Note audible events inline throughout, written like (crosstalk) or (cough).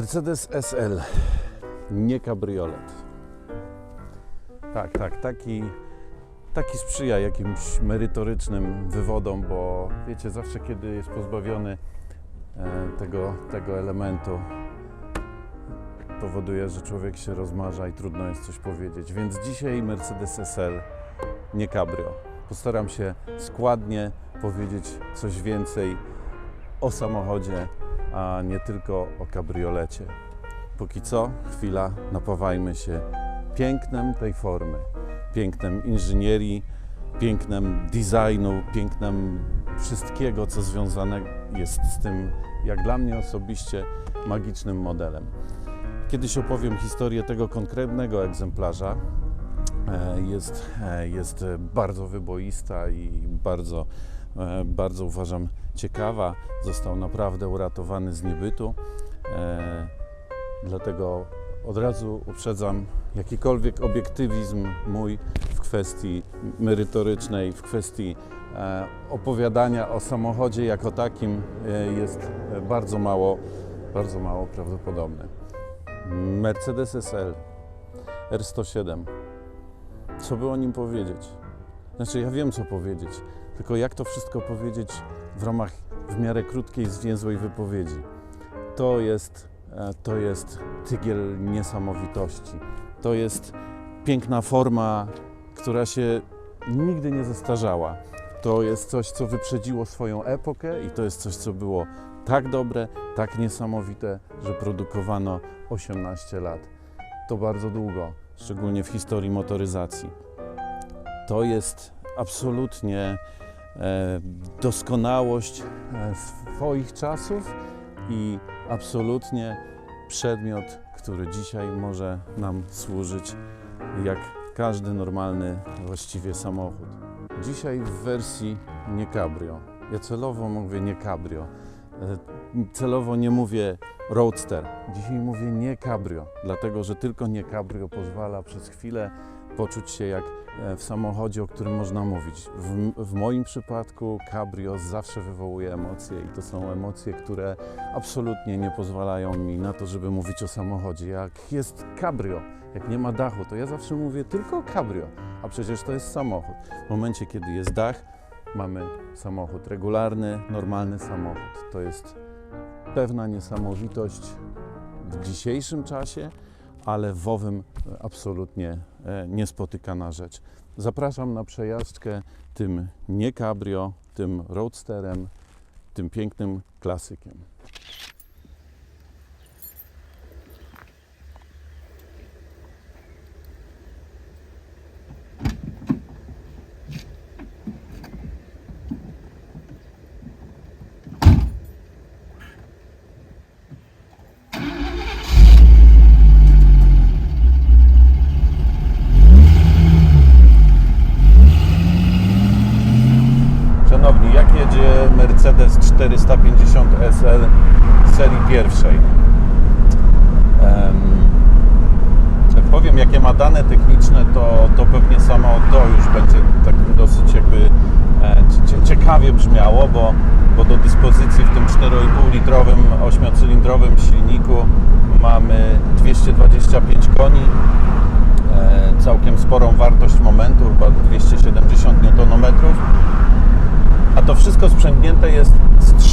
Mercedes SL, nie kabriolet. Tak, tak, taki, taki sprzyja jakimś merytorycznym wywodom, bo wiecie, zawsze kiedy jest pozbawiony e, tego, tego elementu, powoduje, że człowiek się rozmarza i trudno jest coś powiedzieć. Więc dzisiaj Mercedes SL, nie cabrio. Postaram się składnie powiedzieć coś więcej o samochodzie, a nie tylko o kabriolecie. Póki co, chwila, napawajmy się pięknem tej formy, pięknem inżynierii, pięknem designu, pięknem wszystkiego, co związane jest z tym, jak dla mnie osobiście, magicznym modelem. Kiedyś opowiem historię tego konkretnego egzemplarza. E, Jest, e, jest bardzo wyboista i bardzo, e, bardzo uważam ciekawa. Został naprawdę uratowany z niebytu. E, Dlatego od razu uprzedzam jakikolwiek obiektywizm mój w kwestii merytorycznej, w kwestii e, opowiadania o samochodzie jako takim e, jest bardzo mało, bardzo mało prawdopodobny. Mercedes SL R107. Co by o nim powiedzieć? Znaczy, ja wiem, co powiedzieć, tylko jak to wszystko powiedzieć w ramach w miarę krótkiej, zwięzłej wypowiedzi? To jest, e, to jest tygiel niesamowitości. To jest piękna forma, która się nigdy nie zestarzała. To jest coś, co wyprzedziło swoją epokę i to jest coś, co było tak dobre, tak niesamowite, że produkowano 18 lat. To bardzo długo, szczególnie w historii motoryzacji. To jest absolutnie doskonałość e, swoich czasów i absolutnie przedmiot, który dzisiaj może nam służyć jak każdy normalny właściwie samochód. Dzisiaj w wersji nie cabrio. Ja celowo mówię nie cabrio. E, Celowo nie mówię roadster. Dzisiaj mówię nie cabrio, dlatego że tylko nie cabrio pozwala przez chwilę poczuć się jak e, w samochodzie, o którym można mówić. W, w moim przypadku cabrio zawsze wywołuje emocje i to są emocje, które absolutnie nie pozwalają mi na to, żeby mówić o samochodzie. Jak jest cabrio, jak nie ma dachu, to ja zawsze mówię tylko cabrio, a przecież to jest samochód. W momencie, kiedy jest dach, mamy samochód regularny, normalny samochód. To jest pewna niesamowitość w dzisiejszym czasie, ale w owym e, absolutnie e, niespotykana rzecz. Zapraszam na przejażdżkę tym nie cabrio, tym roadsterem, tym pięknym klasykiem. Szanowni, jak jedzie Mercedes 450 SL serii pierwszej? Em, jak powiem, jakie ma dane techniczne, to, to pewnie samo to już będzie takim dosyć jakby e, cie- ciekawie brzmiało, bo, bo do dyspozycji w tym 4,5 litrowym, 8-cylindrowym silniku mamy 225 koni, e, całkiem sporą wartość momentu, chyba 270 Nm. A to wszystko sprzęgnięte jest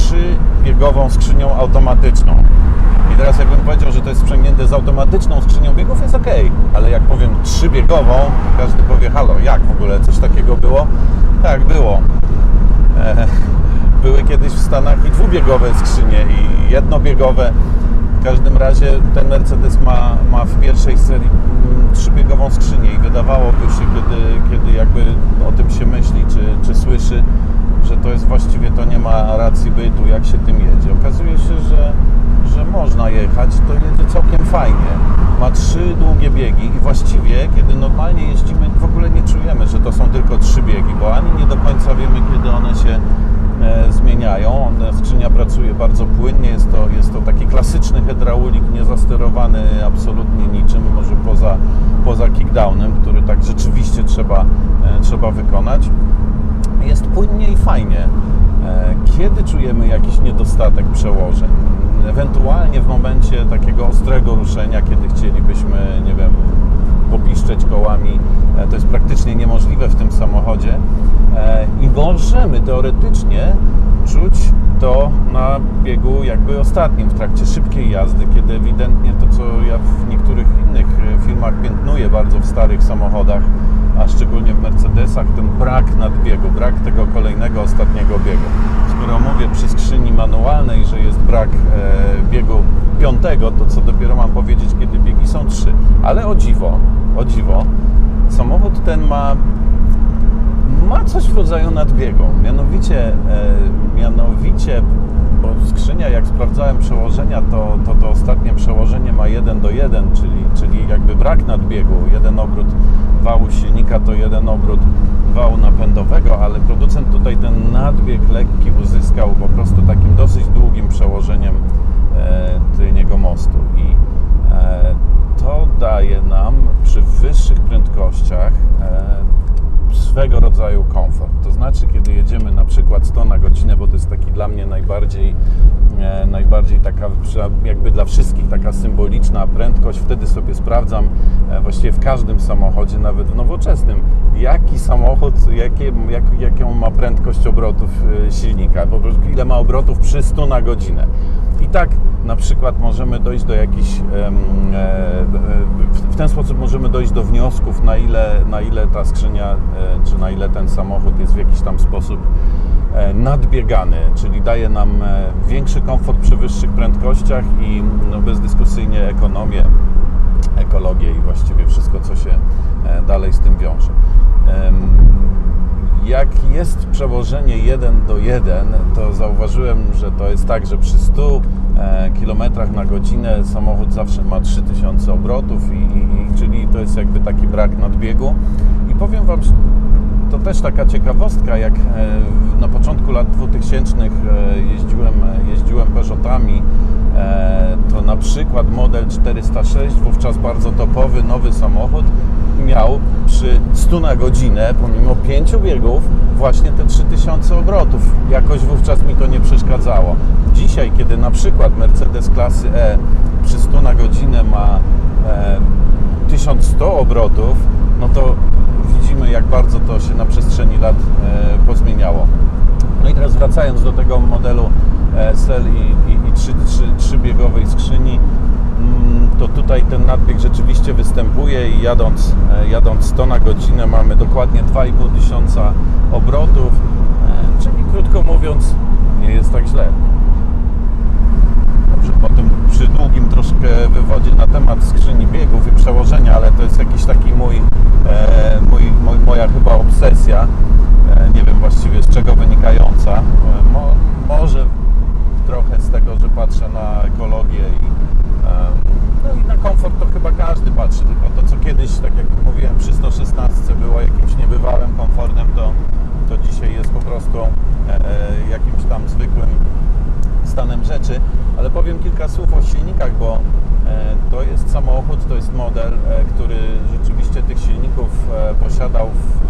trzybiegową skrzynią automatyczną. I teraz jakbym powiedział, że to jest sprzęgnięte z automatyczną skrzynią biegów, jest ok, ale jak powiem trzybiegową, to każdy powie, halo, jak w ogóle coś takiego było? Tak, było. E, (laughs) były kiedyś w Stanach i dwubiegowe skrzynie i jednobiegowe. W każdym razie ten Mercedes ma, ma w pierwszej serii mm, trzybiegową skrzynię i wydawałoby się, kiedy, kiedy jakby o tym się myśli, czy, czy słyszy, że to jest właściwie, to nie ma bytu, jak się tym jedzie. Okazuje się, że, że można jechać, to jedzie całkiem fajnie. Ma trzy długie biegi i właściwie, kiedy normalnie jeździmy, w ogóle nie czujemy, że to są tylko trzy biegi, bo ani nie do końca wiemy, kiedy one się e, zmieniają. One, skrzynia pracuje bardzo płynnie, jest to, jest to taki klasyczny hydraulik, niezasterowany absolutnie niczym, może poza, poza kickdownem, który tak rzeczywiście trzeba, e, trzeba wykonać jest płynnie i fajnie. E, Kiedy czujemy jakiś niedostatek przełożeń? ewentualnie w momencie takiego ostrego ruszenia, kiedy chcielibyśmy, nie wiem, popiszczeć kołami, e, to jest praktycznie niemożliwe w tym samochodzie E, i możemy teoretycznie czuć to na biegu jakby ostatnim, w trakcie szybkiej jazdy, kiedy ewidentnie to, co ja w niektórych innych e, filmach piętnuję bardzo w starych samochodach, a szczególnie w Mercedesach, ten brak nadbiegu, brak tego kolejnego, ostatniego biegu. Skoro mówię przy skrzyni manualnej, że jest brak e, biegu piątego, to co dopiero mam powiedzieć, kiedy biegi są trzy. Ale o dziwo, o dziwo, samochód ten ma ma coś w rodzaju nadbiegu. Mianowicie, e, mianowicie, bo skrzynia, jak sprawdzałem przełożenia, to, to to ostatnie przełożenie ma 1 do 1, czyli, czyli jakby brak nadbiegu. Jeden obrót wału silnika to jeden obrót wału napędowego, ale producent tutaj ten nadbieg lekki uzyskał po prostu takim dosyć długim przełożeniem tylniego mostu. I e, to daje nam przy wyższych prędkościach e, swego rodzaju komfort. To znaczy, kiedy jedziemy na przykład 100 na godzinę, bo to jest taki dla mnie najbardziej, e, najbardziej taka, jakby dla wszystkich taka symboliczna prędkość, wtedy sobie sprawdzam e, właściwie w każdym samochodzie, nawet w nowoczesnym, jaki samochód, jakie, jak, jaką ma prędkość obrotów e, silnika, po ile ma obrotów przy 100 na godzinę. I tak na przykład możemy dojść do jakichś, w ten sposób możemy dojść do wniosków, na ile, na ile ta skrzynia, czy na ile ten samochód jest w jakiś tam sposób e, nadbiegany, czyli daje nam e, większy komfort przy wyższych prędkościach i no, bezdyskusyjnie ekonomię, ekologię i właściwie wszystko, co się e, dalej z tym wiąże. Jak jest przełożenie 1 do 1, to zauważyłem, że to jest tak, że przy 100 km na godzinę samochód zawsze ma 3000 obrotów, i, i, czyli to jest jakby taki brak nadbiegu. I powiem Wam to też taka ciekawostka, jak e, na początku lat 2000 e, jeździłem, jeździłem Peugeotami, e, to na przykład model 406, wówczas bardzo topowy, nowy samochód, miał przy 100 na godzinę, pomimo 5 biegów, właśnie te 3000 obrotów. Jakoś wówczas mi to nie przeszkadzało. Dzisiaj, kiedy na przykład Mercedes klasy E przy 100 na godzinę ma 1100 obrotów, no to widzimy, jak bardzo to się na przestrzeni lat e, pozmieniało. No i teraz wracając do tego modelu e, SL i, i, i trzy, trzy, trzybiegowej skrzyni, tutaj ten nadbieg rzeczywiście występuje i jadąc, e, jadąc 100 na godzinę mamy dokładnie 2,5 tysiąca obrotów, czyli krótko mówiąc nie jest tak źle. Dobrze, po tym przy długim troszkę wywodzie na temat skrzyni biegów i przełożenia, ale to jest jakiś taki mój, e, mój, mój moja chyba obsesja, e, nie wiem właściwie z czego wynikająca. E, mo, może trochę z tego, że patrzę na ekologię i, no i na komfort to chyba każdy patrzy, tylko to co kiedyś, tak jak mówiłem, przy 116 było jakimś niebywałym komfortem, to, to dzisiaj jest po prostu jakimś tam zwykłym stanem rzeczy, ale powiem kilka słów o silnikach, bo e, to jest samochód, to jest model, e, który rzeczywiście tych silników e, posiadał dosyć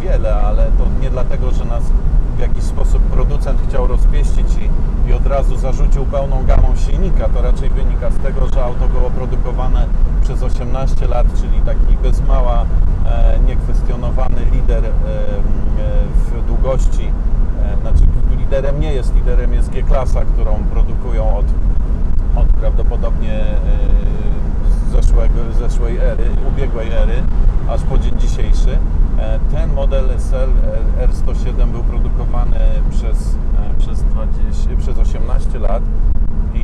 wiele, ale to nie dlatego, że nas w jakiś sposób producent chciał rozpieścić i, i od razu zarzucił pełną gamą silnika. To raczej wynika z tego, że auto było produkowane przez 18 lat, czyli taki bez mała niekwestionowany lider w długości znaczy liderem nie jest, liderem jest G-klasa, którą produkują od, od prawdopodobnie e, zeszłego, zeszłej ery, ubiegłej ery, aż po dzień dzisiejszy. E, ten model SL R107 był produkowany przez, e, przez, 20, przez 18 lat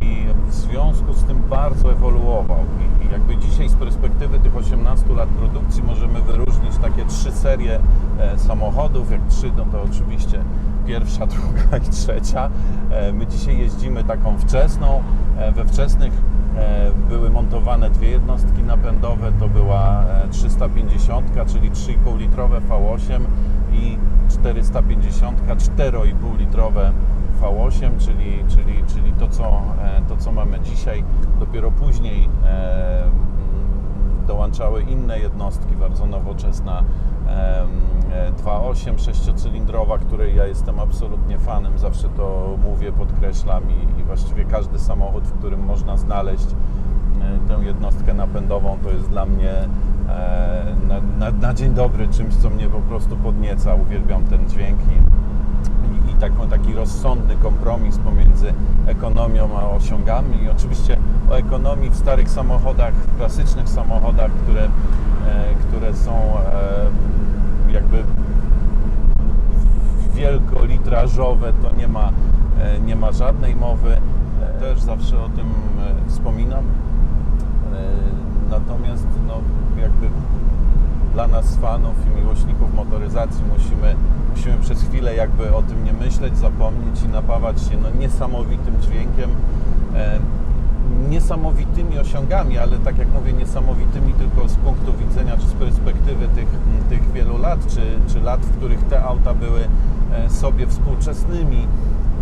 i w związku z tym bardzo ewoluował. I jakby dzisiaj z perspektywy tych 18 lat produkcji możemy wyróżnić takie trzy serie samochodów. Jak trzy, no to oczywiście pierwsza, (laughs) druga i trzecia. E, my dzisiaj jeździmy taką wczesną. E, we wczesnych e, były montowane dwie jednostki napędowe. To była 350, czyli 3,5 litrowe V8 i 450, 4,5 litrowe V8, czyli, czyli, czyli to, co, to, co mamy dzisiaj. Dopiero później dołączały inne jednostki, bardzo nowoczesna em, e, 2.8 sześciocylindrowa, której ja jestem absolutnie fanem, zawsze to mówię, podkreślam i, właściwie każdy samochód, w którym można znaleźć e, tę jednostkę napędową, to jest dla mnie e, na, na, na dzień dobry czymś, co mnie po prostu podnieca. Uwielbiam ten dźwięk i taką, taki rozsądny kompromis pomiędzy ekonomią a osiągami. I oczywiście o ekonomii w starych samochodach, w klasycznych samochodach, które, e, które są e, jakby wielkolitrażowe, to nie ma, e, nie ma żadnej mowy. Też zawsze o tym e, wspominam. E, Natomiast no, jakby dla nas fanów i miłośników motoryzacji musimy, musimy przez chwilę jakby o tym nie myśleć, zapomnieć i napawać się no, niesamowitym dźwiękiem, e, niesamowitymi osiągami, ale tak jak mówię, niesamowitymi tylko z punktu widzenia czy z perspektywy tych, tych wielu lat, czy, czy lat, w których te auta były e, sobie współczesnymi,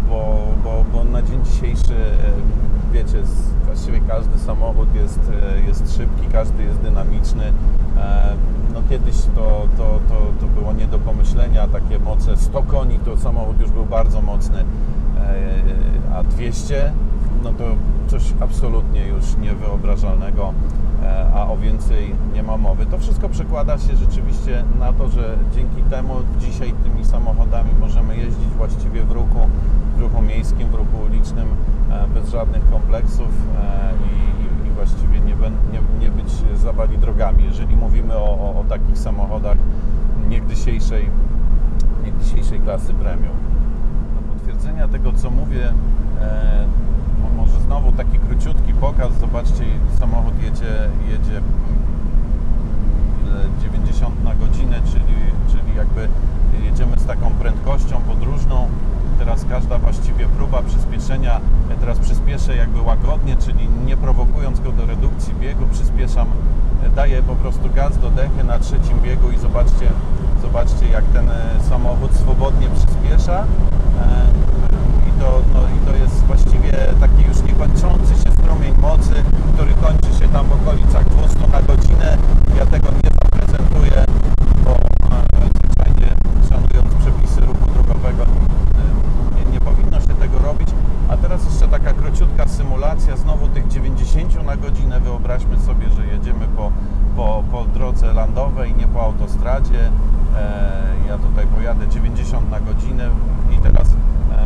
bo, bo, bo na dzień dzisiejszy e, wiecie, właściwie każdy samochód jest, e, jest szybki, każdy jest dynamiczny. E, No kiedyś to, to, to, to było nie do pomyślenia, takie moce 100 koni to samochód już był bardzo mocny, E, a 200 no to coś absolutnie już niewyobrażalnego, e, a o więcej nie ma mowy. To wszystko przekłada się rzeczywiście na to, że dzięki temu dzisiaj tymi samochodami możemy jeździć właściwie w ruchu, w ruchu miejskim, w ruchu ulicznym e, bez żadnych kompleksów e, i właściwie nie, nie, nie być zawali drogami. Jeżeli mówimy o, o, o takich samochodach niegdysiejszej, niegdysiejszej klasy premium. Do potwierdzenia tego, co mówię, e, mo- może znowu taki króciutki pokaz. Zobaczcie, samochód jedzie, jedzie mm, ile, 90 na godzinę, czyli, czyli jakby jedziemy z taką prędkością podróżną. Teraz każda właściwie próba przyspieszenia, ja teraz przyspieszę jakby łagodnie, czyli nie prowokując go do redukcji biegu, przyspieszam, e, daję po prostu gaz do dechy na trzecim biegu i zobaczcie, zobaczcie jak ten e, samochód swobodnie przyspiesza. E, I to, no, I to jest właściwie taki już niekończący się strumień mocy, który kończy się tam w okolicach 200 na godzinę. Ja tego nie zaprezentuję, bo e, zwyczajnie szanując przepisy ruchu drogowego e, nie, nie powinno się tego robić. A teraz jeszcze taka króciutka symulacja znowu tych 90 na godzinę. Wyobraźmy sobie, że jedziemy po, po, po drodze landowej, nie po autostradzie. E, ja tutaj pojadę 90 na godzinę i teraz e,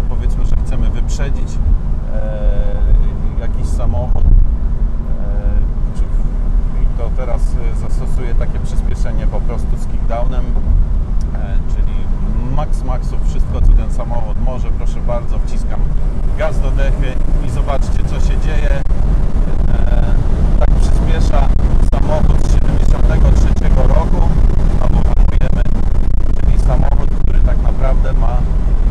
powiedzmy, że chcemy wyprzedzić e, jakiś samochód. E, czy, I to teraz e, zastosuję takie przyspieszenie po prostu z kickdownem, e, czyli max maxów, wszystko co ten samochód może, proszę bardzo, wciskam gaz do dechy i zobaczcie co się dzieje. E, tak przyspiesza samochód z 73 roku, albo hamujemy, czyli samochód, który tak naprawdę ma,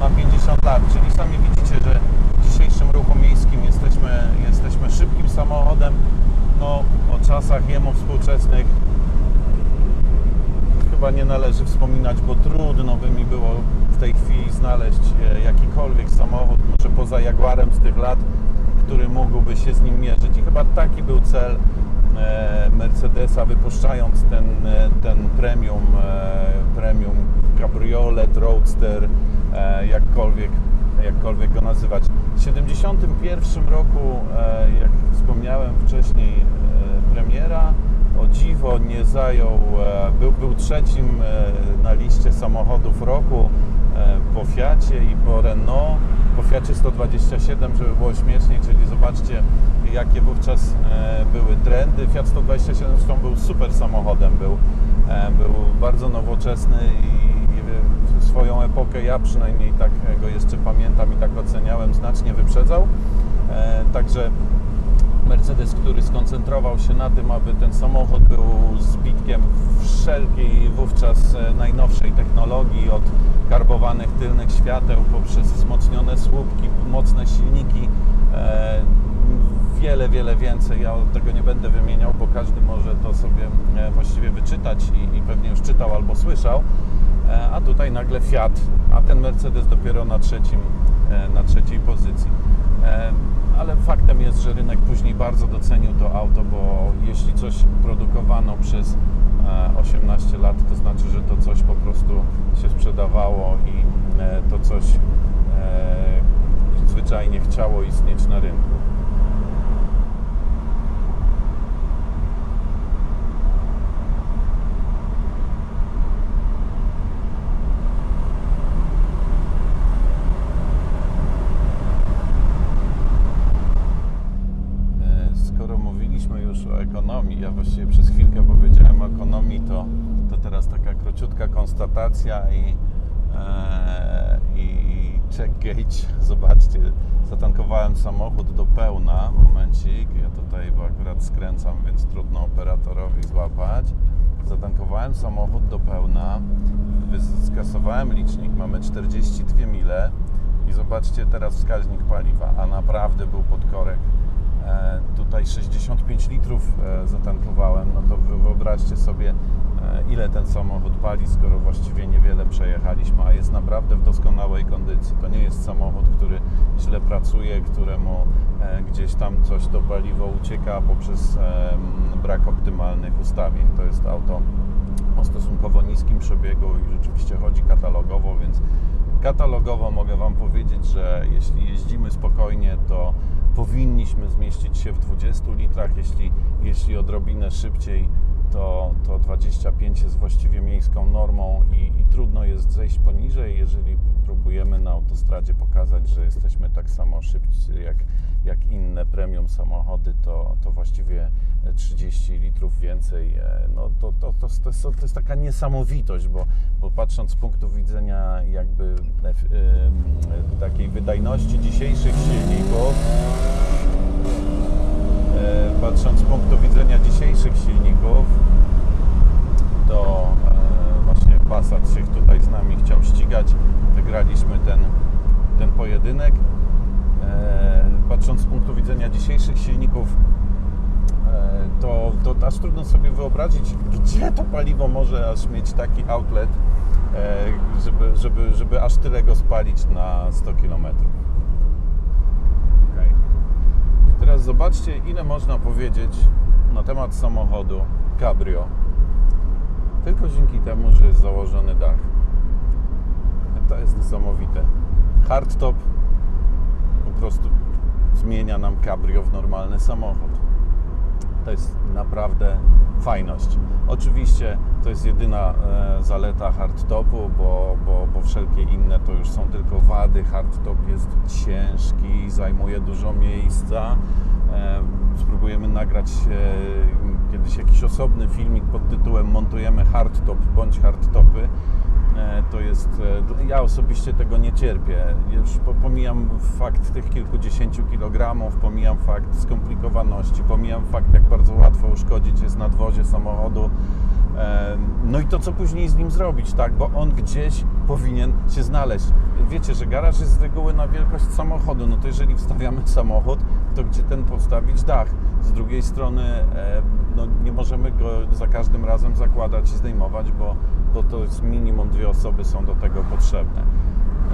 ma 50 lat, czyli sami widzicie, że w dzisiejszym ruchu miejskim jesteśmy, jesteśmy szybkim samochodem, no o czasach jemu współczesnych chyba nie należy wspominać, bo trudno by mi było w tej chwili znaleźć e, jakikolwiek samochód, może poza Jaguarem z tych lat, który mógłby się z nim mierzyć. I chyba taki był cel e, Mercedesa, wypuszczając ten, e, ten premium, e, premium cabriolet, roadster, jakkolwiek, jakkolwiek go nazywać. W 1971 roku, jak wspomniałem wcześniej, premiera o dziwo nie zajął, był, był trzecim na liście samochodów roku po Fiacie i po Renault, po Fiacie 127, żeby było śmieszniej, czyli zobaczcie jakie wówczas e, były trendy. Fiat 127 zresztą był super samochodem, był, e, był bardzo nowoczesny i swoją epokę, ja przynajmniej tak go jeszcze pamiętam i tak oceniałem, znacznie wyprzedzał. E, Także Mercedes, który skoncentrował się na tym, aby ten samochód był zbitkiem wszelkiej wówczas najnowszej technologii, od karbowanych tylnych świateł poprzez wzmocnione słupki, mocne silniki, wiele, wiele więcej. Ja tego nie będę wymieniał, bo każdy może to sobie e, właściwie wyczytać i, i pewnie już czytał albo słyszał. E, A tutaj nagle Fiat, a ten Mercedes dopiero na trzecim, e, na trzeciej pozycji. Ale faktem jest, że rynek później bardzo docenił to auto, bo jeśli coś produkowano przez e, 18 lat, to znaczy, że to coś po prostu się sprzedawało i to coś zwyczajnie chciało istnieć na rynku. E, Skoro mówiliśmy już o ekonomii, ja właściwie przez chwilkę powiedziałem o ekonomii, to, to teraz taka króciutka konstatacja i, e, i check gauge. (laughs) Zobaczcie, zatankowałem samochód do pełna. Momencik, ja tutaj bo akurat skręcam, więc trudno operatorowi złapać. Zatankowałem samochód do pełna, skasowałem licznik, mamy 42 mile i zobaczcie teraz wskaźnik paliwa, a naprawdę był pod korek. E, tutaj 65 litrów zatankowałem, no to wy wyobraźcie sobie, ile ten samochód pali, skoro właściwie niewiele przejechaliśmy, a jest naprawdę w doskonałej kondycji. To nie jest samochód, który źle pracuje, któremu e, gdzieś tam coś to paliwo ucieka poprzez e, brak optymalnych ustawień. To jest auto o stosunkowo niskim przebiegu i rzeczywiście chodzi katalogowo, więc katalogowo mogę Wam powiedzieć, że jeśli jeździmy spokojnie, to powinniśmy zmieścić się w 20 litrach, jeśli, jeśli odrobinę szybciej, to, to 25 jest właściwie miejską normą i, i trudno jest zejść poniżej, jeżeli próbujemy na autostradzie pokazać, że jesteśmy tak samo szybcy jak, jak inne premium samochody, to, to właściwie 30 litrów więcej, e, no to, to, to, to, jest, to jest taka niesamowitość, bo, bo patrząc z punktu widzenia jakby e, takiej wydajności dzisiejszych silników, patrząc z punktu widzenia dzisiejszych silników, to e, właśnie Passat się tutaj z nami chciał ścigać. Wygraliśmy ten, ten pojedynek. E, Patrząc z punktu widzenia dzisiejszych silników, e, to, to aż trudno sobie wyobrazić, gdzie to paliwo może aż mieć taki outlet, e, żeby, żeby, żeby aż tyle go spalić na 100 km. Okay. Teraz zobaczcie, ile można powiedzieć na temat samochodu Cabrio. Tylko dzięki temu, że jest założony dach. To jest niesamowite. Hardtop po prostu zmienia nam Cabrio w normalny samochód. To jest naprawdę fajność. Oczywiście to jest jedyna e, zaleta hardtopu, bo, bo, bo wszelkie inne to już są tylko wady. Hardtop jest ciężki, zajmuje dużo miejsca. E, spróbujemy nagrać e, kiedyś jakiś osobny filmik pod tytułem Montujemy hardtop bądź hardtopy. E, To jest, e, ja osobiście tego nie cierpię. Już po- pomijam fakt tych kilkudziesięciu kilogramów, pomijam fakt skomplikowaności, pomijam fakt, jak bardzo łatwo uszkodzić jest nadwozie samochodu. E, No i to, co później z nim zrobić, tak? Bo on gdzieś powinien się znaleźć. Wiecie, że garaż jest z reguły na wielkość samochodu. No to jeżeli wstawiamy samochód, to gdzie ten postawić dach? Z drugiej strony, e, no nie możemy go za każdym razem zakładać i zdejmować, bo, bo to jest minimum dwie osoby są do tego potrzebne.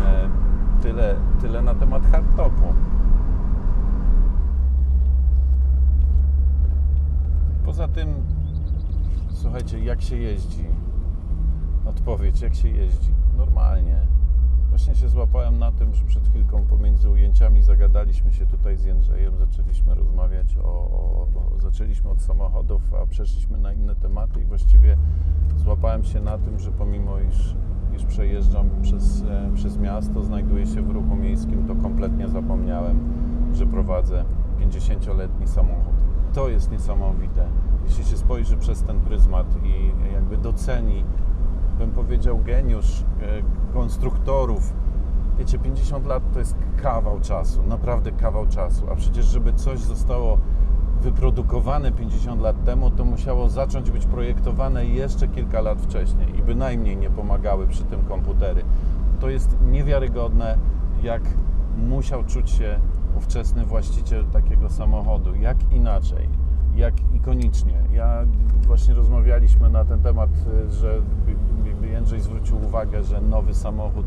E, Tyle, tyle na temat hardtopu. Poza tym, słuchajcie, jak się jeździ? Odpowiedź, jak się jeździ? Normalnie. Właśnie się złapałem na tym, że przed chwilką pomiędzy ujęciami zagadaliśmy się tutaj z Jędrzejem, zaczęliśmy rozmawiać o, o, o zaczęliśmy od samochodów, a przeszliśmy na inne tematy i właściwie złapałem się na tym, że pomimo iż, iż przejeżdżam przez, e, przez miasto, znajduję się w ruchu miejskim, to kompletnie zapomniałem, że prowadzę 50-letni samochód. To jest niesamowite. Jeśli się spojrzy przez ten pryzmat i jakby doceni bym powiedział, geniusz e, konstruktorów. Wiecie, 50 lat to jest kawał czasu, naprawdę kawał czasu. A przecież, żeby coś zostało wyprodukowane 50 lat temu, to musiało zacząć być projektowane jeszcze kilka lat wcześniej i bynajmniej nie pomagały przy tym komputery. To jest niewiarygodne, jak musiał czuć się ówczesny właściciel takiego samochodu. Jak inaczej? jak ikonicznie. Ja właśnie rozmawialiśmy na ten temat, y, że Jędrzej zwrócił uwagę, że nowy samochód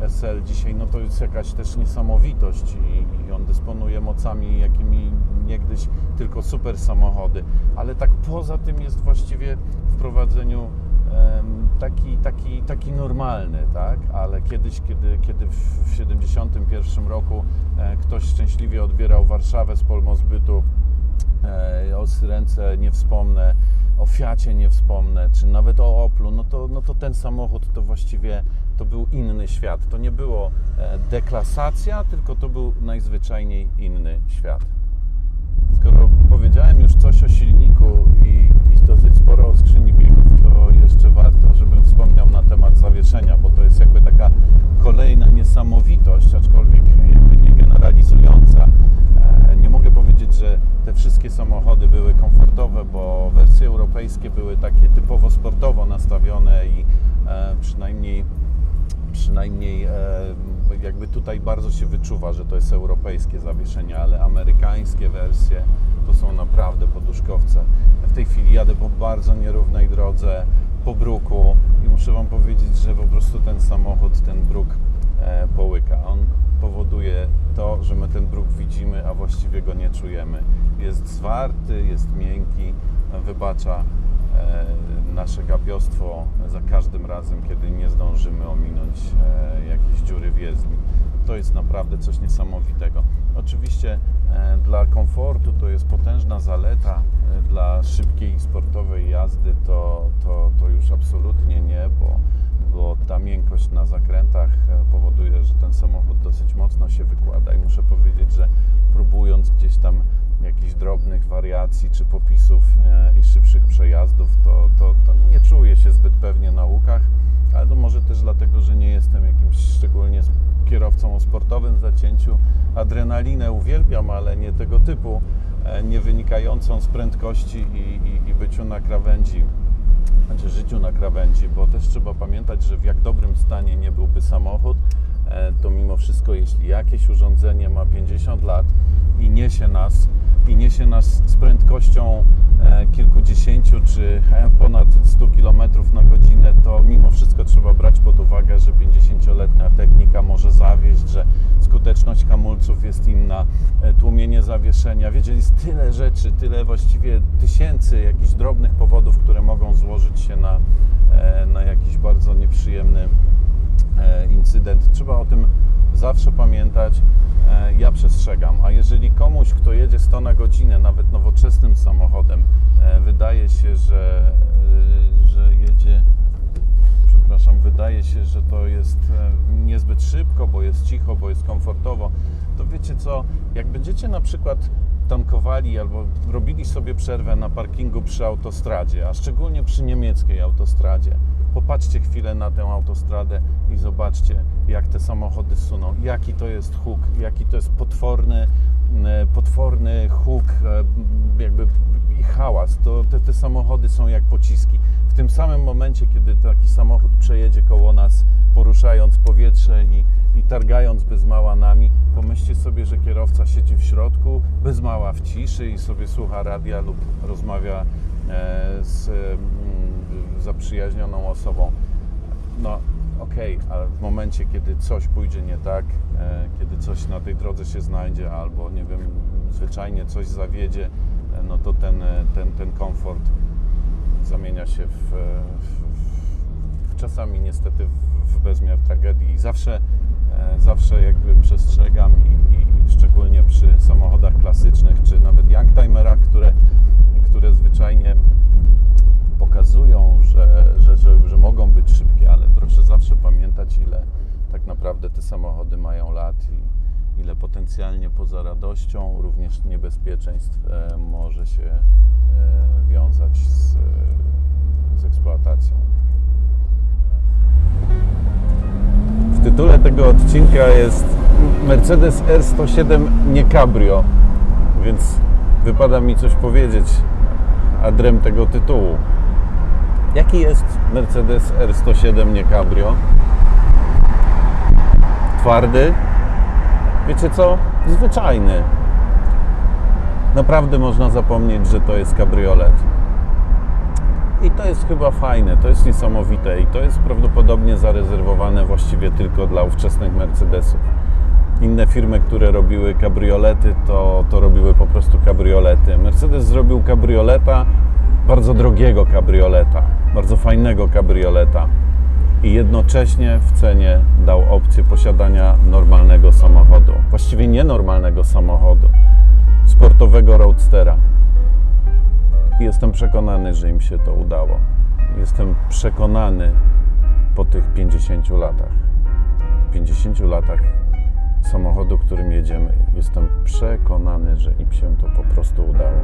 SL dzisiaj, no to jest jakaś też niesamowitość i, i on dysponuje mocami, jakimi niegdyś tylko super samochody, ale tak poza tym jest właściwie w prowadzeniu em, taki, taki, taki normalny, tak? Ale kiedyś, kiedy, kiedy w 71 roku e, ktoś szczęśliwie odbierał Warszawę z Polmozbytu, e, o Syrence nie wspomnę, o Fiacie nie wspomnę, czy nawet o Oplu, no to, no to ten samochód to właściwie to był inny świat. To nie było e, deklasacja, tylko to był najzwyczajniej inny świat. Skoro powiedziałem już coś o silniku i, i dosyć sporo o skrzyni biegów, to jeszcze warto, żebym wspomniał na temat zawieszenia, bo to jest jakby taka kolejna niesamowitość, aczkolwiek jakby nie generalizująca. E, Nie mogę powiedzieć, że te wszystkie samochody były komfortowe, bo wersje europejskie były takie typowo sportowo nastawione i e, przynajmniej przynajmniej e, jakby tutaj bardzo się wyczuwa, że to jest europejskie zawieszenie, ale amerykańskie wersje to są naprawdę poduszkowce. W tej chwili jadę po bardzo nierównej drodze, po bruku i muszę Wam powiedzieć, że po prostu ten samochód ten bruk e, połyka. On powoduje to, że my ten bruk widzimy, a właściwie go nie czujemy. Jest zwarty, jest miękki, wybacza e, nasze gapiostwo za każdym razem, kiedy nie zdążymy ominąć e, jakiejś dziury w jezdni. To jest naprawdę coś niesamowitego. Oczywiście e, dla komfortu to jest potężna zaleta, dla szybkiej sportowej jazdy to, to, to już absolutnie nie, bo, bo ta miękkość na zakrętach powoduje, że ten samochód dosyć mocno się wykłada i muszę powiedzieć, że próbując gdzieś tam jakichś drobnych wariacji czy popisów e, i szybszych przejazdów, to, to, to nie czuję się zbyt pewnie na łukach, ale to może też dlatego, że nie jestem jakimś szczególnie kierowcą o sportowym zacięciu. Adrenalinę uwielbiam, ale nie tego typu, e, nie wynikającą z prędkości i, i, i byciu na krawędzi znaczy życiu na krawędzi, bo też trzeba pamiętać, że w jak dobrym stanie nie byłby samochód, to mimo wszystko, jeśli jakieś urządzenie ma 50 lat i niesie nas, i niesie nas z prędkością e, kilkudziesięciu czy e, ponad 100 km na godzinę, to mimo wszystko trzeba brać pod uwagę, że 50-letnia technika może zawieść, że skuteczność hamulców jest inna, e, tłumienie zawieszenia. Wiecie, jest tyle rzeczy, tyle właściwie tysięcy jakichś drobnych powodów, które mogą złożyć się na, e, na jakiś bardzo nieprzyjemny e, incydent. Trzeba o tym zawsze pamiętać. E, Ja przestrzegam, a jeżeli komuś, kto jedzie 100 na godzinę, nawet nowoczesnym samochodem, e, wydaje się, że, e, że jedzie przepraszam, wydaje się, że to jest e, niezbyt szybko, bo jest cicho, bo jest komfortowo, to wiecie co, jak będziecie na przykład tankowali albo robili sobie przerwę na parkingu przy autostradzie, a szczególnie przy niemieckiej autostradzie, popatrzcie chwilę na tę autostradę i zobaczcie, jak te samochody suną, jaki to jest huk, jaki to jest potworny, potworny huk, e, jakby i hałas. To, te, te samochody są jak pociski. W tym samym momencie, kiedy taki samochód przejedzie koło nas, poruszając powietrze i, i targając bez mała nami, pomyślcie sobie, że kierowca siedzi w środku, bez mała w ciszy i sobie słucha radia lub rozmawia e, z mm, zaprzyjaźnioną osobą. No, okej, ale w momencie, kiedy coś pójdzie nie tak, e, kiedy coś na tej drodze się znajdzie, albo nie wiem, zwyczajnie coś zawiedzie, e, no to ten, ten, ten komfort zamienia się w, w czasami niestety w, bezmiar tragedii. Zawsze, e, zawsze jakby przestrzegam i, i szczególnie przy samochodach klasycznych, czy nawet youngtimerach, które, które zwyczajnie pokazują, że, że, że, że mogą być szybkie, ale proszę zawsze pamiętać, ile tak naprawdę te samochody mają lat i ile potencjalnie poza radością również niebezpieczeństw e, może się e, wiązać z, z eksploatacją. W tytule tego odcinka jest Mercedes R107 nie cabrio, więc wypada mi coś powiedzieć adrem tego tytułu. Jaki jest Mercedes R107 nie cabrio? Twardy? Wiecie co? Zwyczajny. Naprawdę można zapomnieć, że to jest kabriolet. I to jest chyba fajne, to jest niesamowite i to jest prawdopodobnie zarezerwowane właściwie tylko dla ówczesnych Mercedesów. Inne firmy, które robiły kabriolety, to, to robiły po prostu kabriolety. Mercedes zrobił kabrioleta, bardzo drogiego kabrioleta, bardzo fajnego kabrioleta i jednocześnie w cenie dał opcję posiadania normalnego samochodu. Właściwie nienormalnego samochodu, sportowego roadstera. Jestem przekonany, że im się to udało. Jestem przekonany po tych 50 latach. 50 latach samochodu, którym jedziemy, jestem przekonany, że im się to po prostu udało.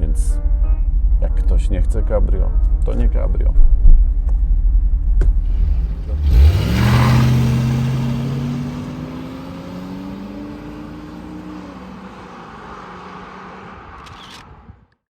Więc jak ktoś nie chce cabrio, to nie cabrio.